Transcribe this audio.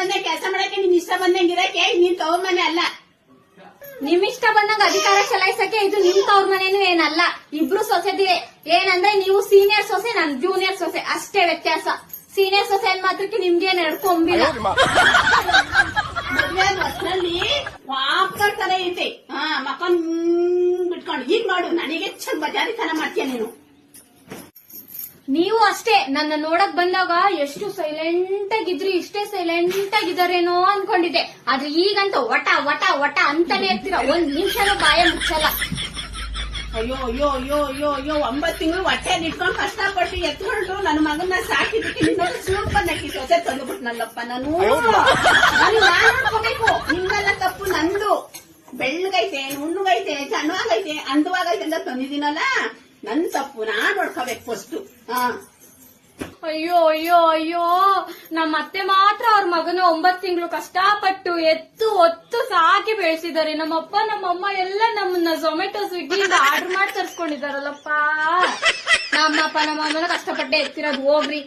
ಬಂದ ಕೆಲಸ ಮಾಡಕ್ಕೆ ನಿಮ್ ಇಷ್ಟ ಬಂದಂಗಿರಕ್ಕೆ ನೀನ್ ತವ್ರ ಮನೆ ಅಲ್ಲ. ನಿಮ್ ಇಷ್ಟ ಬಂದಂಗ ಅಧಿಕಾರ ಚಲಾಯಿಸಕ್ಕೆ ಇದು ನಿಮ್ ತವ್ರ ಮನೇನು ಏನಲ್ಲ. ಇಬ್ರು ಸೊಸೆದಿವೆ. ಏನಂದ್ರೆ ನೀವು ಸೀನಿಯರ್ ಸೊಸೆ ನಾನು ಜೂನಿಯರ್ ಸೊಸೆ. ಅಷ್ಟೇ ವ್ಯತ್ಯಾಸ. ಸೀನಿಯರ್ ಸೊಸೆ ಅನ್ ಮಾತ್ರಕ್ಕೆ ನಿಮ್ಗೆ ನಡ್ಕೊಂಬಿಲ್ಲ. ಬಸ್ನಲ್ಲಿ ವಾಪರ್ ತರ ಐತಿ. ಹಾ ಮಕ್ಕನ್ ಬಿಟ್ಕೊಂಡು. ಈಗ ಮಾಡು. ನನಗೆ ಚಂದ ಬಜಾರಿ ತನ ಮಾಡ್ತೀಯ ನೀನು. ನೀವು ಅಷ್ಟೇ ನನ್ನ ನೋಡಕ್ ಬಂದಾಗ ಎಷ್ಟು ಸೈಲೆಂಟ್ ಆಗಿದ್ರಿ ಇಷ್ಟೇ ಸೈಲೆಂಟ್ ಆಗಿದಾರೇನೋ ಅನ್ಕೊಂಡಿದ್ದೆ. ಆದ್ರೆ ಈಗಂತ ವಟ ವಟ ವಟ ಅಂತಾನೆ ಇರ್ತೀರ. ಒಂದ್ ನಿಮಿಷನೂ ಬಾಯ ಮುಚ್ಚಲ್ಲ. ಅಯ್ಯೋ ಅಯ್ಯೋ ಅಯ್ಯೋ ಅಯ್ಯೋ ಅಯ್ಯೋ ಒಂಬತ್ ತಿಂಗಳು ಹೊಟ್ಟೆ ಇಟ್ಕೊಂಡು ಕಷ್ಟಪಟ್ಟು ಎತ್ಕೊಂಡು ನನ್ನ ಮಗನ ಸಾಕಿದ್ದಕ್ಕೆ ನಿನ್ನ ಸೂಟ್ ಬಂದಕ್ಕೆ ಸೊಸೆ ತಂದುಬಿಟ್ನಲ್ಲಪ್ಪ ನಾನು. ನಾನು ನಾನ್ ನಿಮ್ಮೆಲ್ಲ ತಪ್ಪು ನಂದು. ಬೆಳ್ಳಗೈತೆ ಹುಣ್ಣುಗೈತೆ ಚೆನ್ನಾಗೈತೆ ಅಂದವಾಗೈತೆ ಅಂತ ತಂದಿದ್ದೀನಲ್ಲ? ನನ್ ತಪ್ಪು, ನಾನ್ ನೋಡ್ಕೋಬೇಕು ಫಸ್ಟ್ ಅಯ್ಯೋ ಅಯ್ಯೋ ಅಯ್ಯೋ. ನಮ್ಮ ಅತ್ತೆ ಮಾತ್ರ ಅವ್ರ ಮಗನ ಒಂಬತ್ ತಿಂಗಳು ಕಷ್ಟಪಟ್ಟು ಎತ್ತು, ಒತ್ತು ಸಾಕಿ ಬೆಳೆಸಿದ್ದಾರೆ. ನಮ್ಮಪ್ಪ, ನಮ್ಮಮ್ಮ ಎಲ್ಲ ನಮ್ಮನ್ನ ಝೊಮೆಟೊ ಸ್ವಿಗ್ಗಿಯಿಂದ ಆರ್ಡರ್ ಮಾಡಿ ತರ್ಸ್ಕೊಂಡಿದಾರಲ್ಲಪ್ಪ ನಮ್ಮಪ್ಪ, ನಮ್ಮಮ್ಮನ ಕಷ್ಟಪಟ್ಟೆ ಎತ್ತಿರೋದು ಹೋಗ್ರಿ.